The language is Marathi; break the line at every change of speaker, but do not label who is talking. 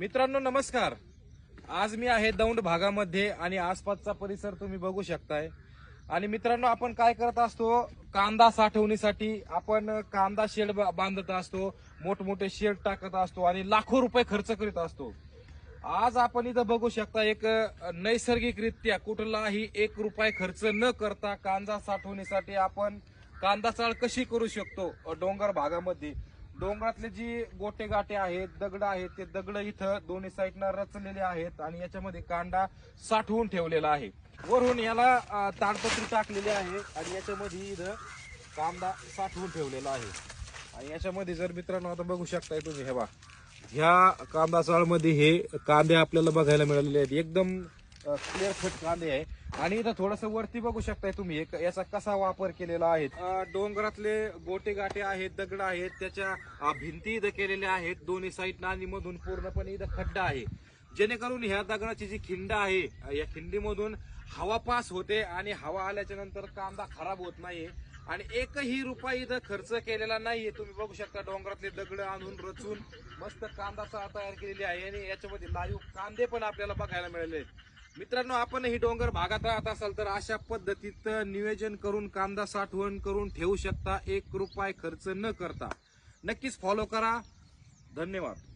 मित्रांनो नमस्कार. आज मी आहे दौंड भागामध्ये आणि आसपासचा परिसर तुम्ही बघू शकताय. आणि मित्रांनो आपण काय करत असतो? कांदा साठवणीसाठी आपण कांदा शेड बा- बांधत असतो मोठमोठे शेड टाकत असतो आणि लाखो रुपये खर्च करीत असतो. आज आपण इथं बघू शकता एक नैसर्गिकरित्या कुठलाही एक रुपये खर्च न करता कांदा साठवणीसाठी आपण कांदा चाळ कशी करू शकतो? डोंगर भागामध्ये. डोंगरातले जी गोटे गाटे आहेत दगड आहेत ते दगड इथं दोन्ही साईडनं रचलेले आहेत आणि याच्यामध्ये कांदा साठवून ठेवलेला आहे. वरून याला ताडपत्री टाकलेली आहे आणि याच्यामध्ये इथं कांदा साठवून ठेवलेला आहे. आणि याच्यामध्ये जर मित्रांनो आता बघू शकताय तुम्ही हे बा ह्या कांदा चाळमध्ये हे कांदे आपल्याला बघायला मिळालेले आहेत. एकदम क्लिअर फट कांदे आहे. आणि इथं थोडस वरती बघू शकताय तुम्ही एक याचा कसा वापर केलेला आहे. डोंगरातले गोटे गाटे आहेत दगड आहेत त्याच्या भिंती इथं केलेल्या आहेत. दोन्ही साईडनं आणि मधून पूर्णपणे इथं खड्डा आहे. जेणेकरून ह्या दगडाची जी खिंड आहे या खिंडीमधून हवा पास होते आणि हवा आल्याच्यानंतर कांदा खराब होत नाही आणि एकही रुपया इथं खर्च केलेला नाहीये. तुम्ही बघू शकता डोंगरातले दगड आणून रचून मस्त कांदा तयार केलेली आहे. आणि याच्यामध्ये लाईव्ह कांदे पण आपल्याला बघायला मिळाले आहेत मित्रांनो आपण ही डोंगर भागात राहत असाल तर अशा पद्धतीत नियोजन करून कांदा साठवण करून ठेवू शकता. एक रुपये खर्च न करता. नक्कीच फॉलो करा. धन्यवाद.